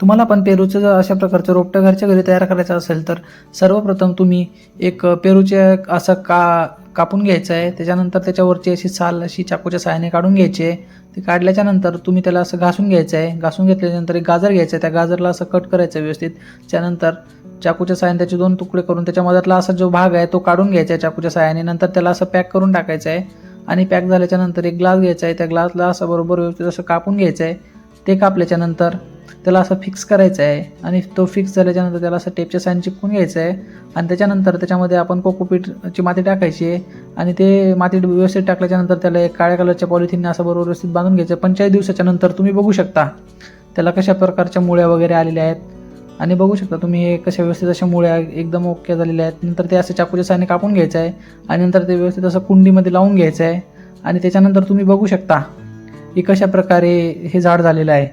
तुम्हाला पण पेरूचं जर अशा प्रकारचं रोपटं घरच्या घरी तयार करायचं असेल तर सर्वप्रथम तुम्ही एक पेरूचे असं का कापून घ्यायचं आहे. त्याच्यानंतर त्याच्यावरची अशी साल अशी चाकूच्या सहाय्याने काढून घ्यायची आहे. ते काढल्याच्या नंतर तुम्ही त्याला असं घासून घ्यायचं आहे. घासून घेतल्यानंतर एक गाजर घ्यायचं आहे. त्या गाजरला असं कट करायचं आहे व्यवस्थित. त्यानंतर चाकूच्या सहाय्याने त्याचे दोन तुकडे करून त्याच्या मधातला असा जो भाग आहे तो काढून घ्यायचा आहे चाकूच्या सहाय्याने. नंतर त्याला असं पॅक करून टाकायचं आहे. आणि पॅक झाल्याच्यानंतर एक ग्लास घ्यायचा आहे. त्या ग्लासला असं बरोबर व्यवस्थित असं कापून घ्यायचं आहे. ते कापल्याच्या नंतर त्याला असं फिक्स करायचं आहे. आणि तो फिक्स झाल्याच्यानंतर त्याला असं टेपच्या साईन चिपकून घ्यायचं आहे. आणि त्याच्यानंतर त्याच्यामध्ये आपण कोकोपीटची माती टाकायची आहे. आणि ते माती व्यवस्थित टाकल्याच्यानंतर त्याला एक काळ्या कलरच्या पॉलिथिनने असं बरोबर व्यवस्थित बांधून घ्यायचं पंचेचाळीस दिवसाच्या नंतर तुम्ही बघू शकता. त्याला कशा प्रकारच्या मुळ्या वगैरे आलेल्या आहेत. आणि बघू शकता तुम्ही हे कशा व्यवस्थित अशा मुळ्या एकदम ओके झालेल्या आहेत. नंतर ते असं चाकूच्या साहाय्याने कापून घ्यायचं आहे. आणि नंतर ते व्यवस्थित असं कुंडीमध्ये लावून घ्यायचं आहे. आणि त्याच्यानंतर तुम्ही बघू शकता की कशा प्रकारे हे झाड झालेलं आहे.